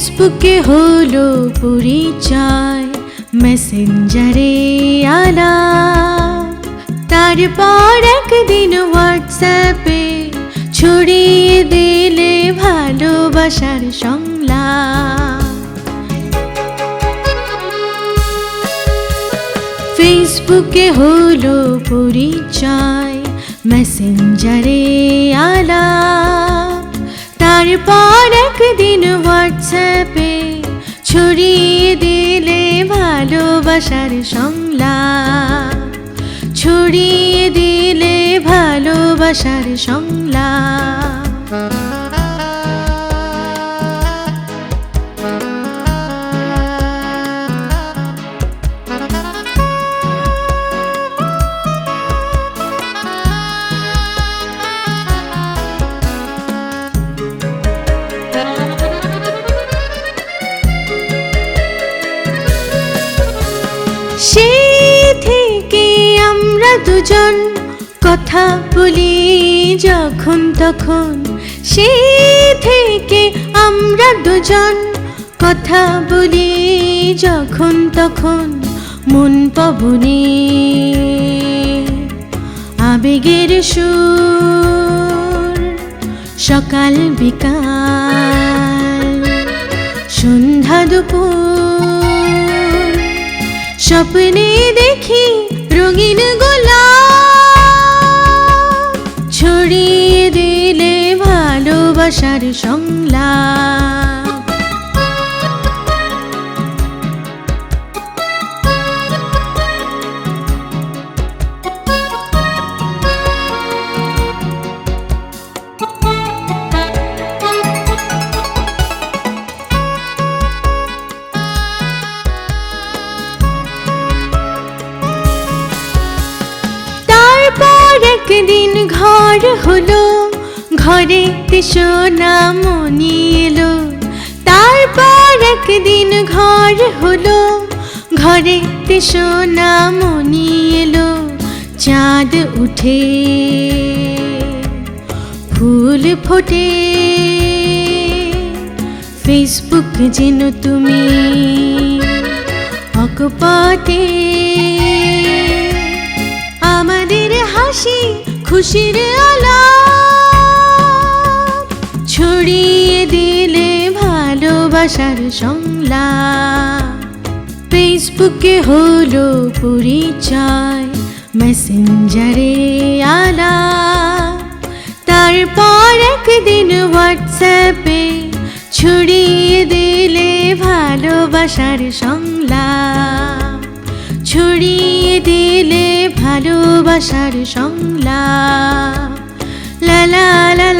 ফেসবুকে হলো পরিচয়, মেসেঞ্জারে আলাপ তারপর একদিন হোয়াটসঅ্যাপে ছড়িয়ে দিলে ভালোবাসার সংলাপ। ফেসবুকে হলো পরিচয়, মেসেঞ্জারে আলাপ তারপর একদিন হোয়াটসঅ্যাপে ছড়িয়ে দিলে ভালোবাসার সংলাপ। ছড়িয়ে দিলে ভালোবাসার সংলাপ। সেই থেকে আমরা দুজন কথা বলি যখন তখন। সেই থেকে আমরা দুজন কথা বলি যখন তখন। মন পবনে আবেগের সুর সকাল বিকাল। সন্ধ্যা দুপুর স্বপ্নে দেখি রঙিন গোলাপ ছড়িয়ে দিলে ভালোবাসার সংলাপ। একদিন ঘর হলো সোনা মনি এলো। তারপর একদিন ঘর হলো সোনা মনি এলো। চাঁদ উঠে, ফুল ফোটে। ফেসবুক যেন তুমি আমাদের হাসি, খুশির আলাপ। ছড়িয়ে দিলে ভালোবাসার সংলাপ। ফেসবুকে হলো পরিচয়, মেসেঞ্জারে আলাপ। তারপর একদিন হোয়াটসঅ্যাপে ছড়িয়ে দিলে ভালোবাসার সংলাপ। ছড়িয়ে দিলে ভালোবাসার সংলাপ। লা লা লা লা